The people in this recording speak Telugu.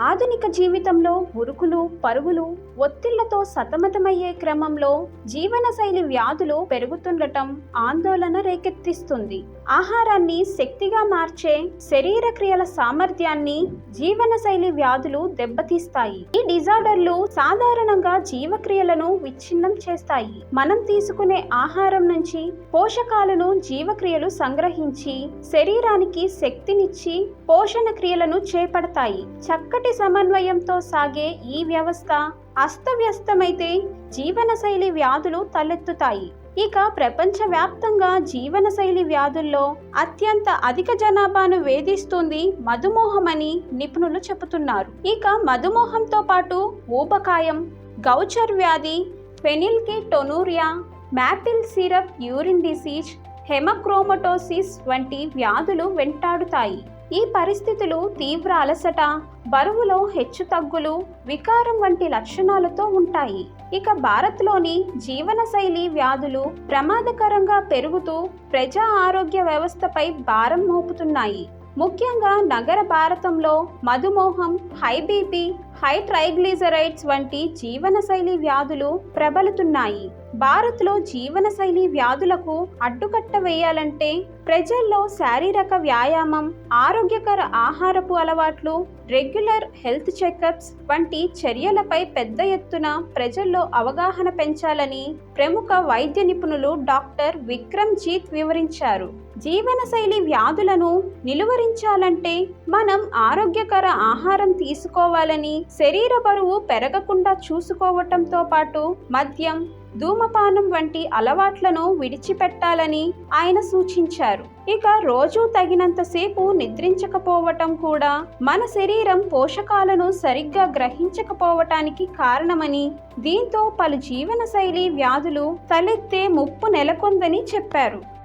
ఆధునిక జీవితంలో ఉరుకులు పరుగులు ఒత్తిళ్ళతో సతమతమయ్యే క్రమంలో జీవనశైలి వ్యాధులు పెరుగుతుండటం ఆందోళన రేకెత్తిస్తుంది. ఆహారాన్ని శక్తిగా మార్చే శరీర క్రియల సామర్థ్యాన్ని జీవనశైలి వ్యాధులు దెబ్బతీస్తాయి. ఈ డిజార్డర్లు సాధారణంగా జీవక్రియలను విచ్ఛిన్నం చేస్తాయి. మనం తీసుకునే ఆహారం నుంచి పోషకాలను జీవక్రియలు సంగ్రహించి శరీరానికి శక్తినిచ్చి పోషణ క్రియలను చేపడతాయి. చక్కటి సమన్వయంతో సాగే ఈ వ్యవస్థ అస్తవ్యస్తమైతే జీవనశైలి వ్యాధులు తలెత్తుతాయి. ఇక ప్రపంచవ్యాప్తంగా జీవనశైలి వ్యాధుల్లో అత్యంత అధిక జనాభాను వేధిస్తుంది మధుమోహమని నిపుణులు చెబుతున్నారు. ఇక మధుమోహంతో పాటు ఊబకాయం గౌచర్ వ్యాధి phenylketonuria maple syrup urine disease haemochromatosis వంటి వ్యాధులు వెంటాడుతాయి. ఈ పరిస్థితులు తీవ్ర అలసట బరువులో హెచ్చుతగ్గులు వికారం వంటి లక్షణాలతో ఉంటాయి. ఇక భారత్లోని జీవనశైలి వ్యాధులు ప్రమాదకరంగా పెరుగుతూ ప్రజా ఆరోగ్య వ్యవస్థపై భారం మోపుతున్నాయి. ముఖ్యంగా నగర భారతంలో మధుమోహం హై బీపీ హై ట్రైగ్లిజరైడ్స్ వంటి జీవనశైలి వ్యాధులు ప్రబలుతున్నాయి. భారత్లో జీవనశైలి వ్యాధులకు అడ్డుకట్ట వేయాలంటే ప్రజల్లో శారీరక వ్యాయామం ఆరోగ్యకర ఆహారపు అలవాట్లు రెగ్యులర్ హెల్త్ చెకప్స్ వంటి చర్యలపై పెద్ద ఎత్తున ప్రజల్లో అవగాహన పెంచాలని ప్రముఖ వైద్య నిపుణులు డాక్టర్ విక్రమ్ జీత్ వివరించారు. జీవనశైలి వ్యాధులను నిలువరించాలంటే మనం ఆరోగ్యకర ఆహారం తీసుకోవాలని శరీర బరువు పెరగకుండా చూసుకోవటంతో పాటు మద్యం ధూమపానం వంటి అలవాట్లను విడిచిపెట్టాలని ఆయన సూచించారు. ఇక రోజు తగినంతసేపు నిద్రించకపోవటం కూడా మన శరీరం పోషకాలను సరిగ్గా గ్రహించకపోవటానికి కారణమని దీంతో పలు జీవనశైలి వ్యాధులు తలెత్తే ముప్పు నెలకొందని చెప్పారు.